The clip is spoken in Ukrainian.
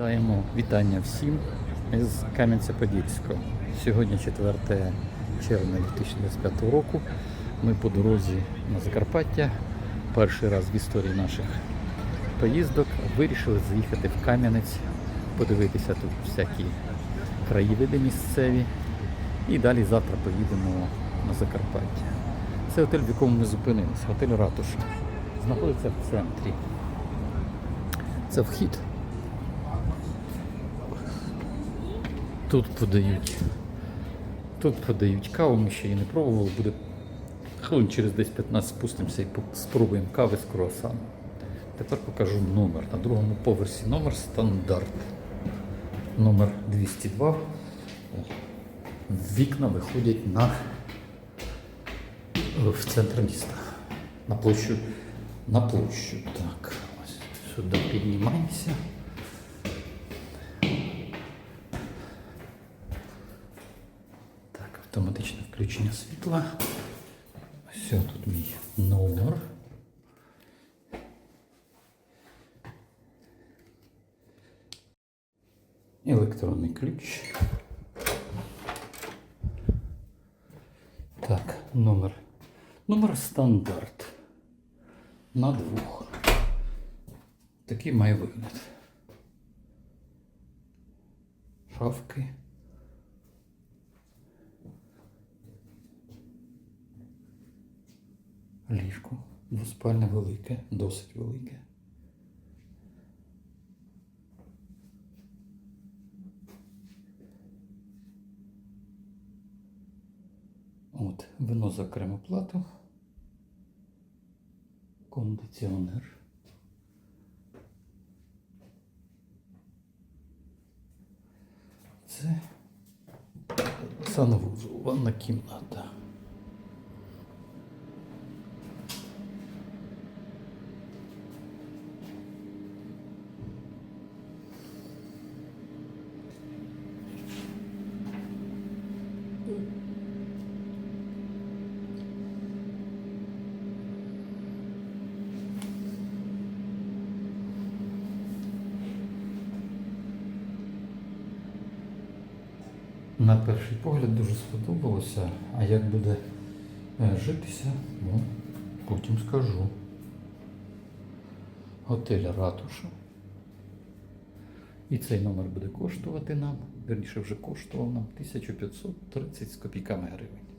Вітаємо, вітання всім з Кам'янця-Подільського. Сьогодні 4 червня 2025 року. Ми по дорозі на Закарпаття. Перший раз в історії наших поїздок вирішили заїхати в Кам'янець, подивитися тут всякі краєвиди місцеві. І далі завтра поїдемо на Закарпаття. Це готель, в якому ми зупинилися, готель Ратуша. Знаходиться в центрі. Це вхід. Тут подають. Тут подають каву, ми ще її не пробували, буде хвилин через десь 15 спустимося і спробуємо кави з круасаном. Тепер покажу номер. На другому поверсі номер стандарт. Номер 202. Вікна виходять на в центр міста. На площу. На площу. Так, ось сюди піднімаємося. Так, автоматичне включення світла. Все, тут мій номер. Електронний ключ. Так, номер. Номер стандарт. На двох. Такий має вигляд. Шафки. Ліжко. Двоспальне велике, досить велике. От, вино за окрему плату. Кондиціонер. Це санвузол, ванна кімната. На перший погляд дуже сподобалося, а як буде е, житися, ну, потім скажу. Готель Ратуша. І цей номер буде коштувати нам, верніше вже коштував нам 1530 з копійками гривень.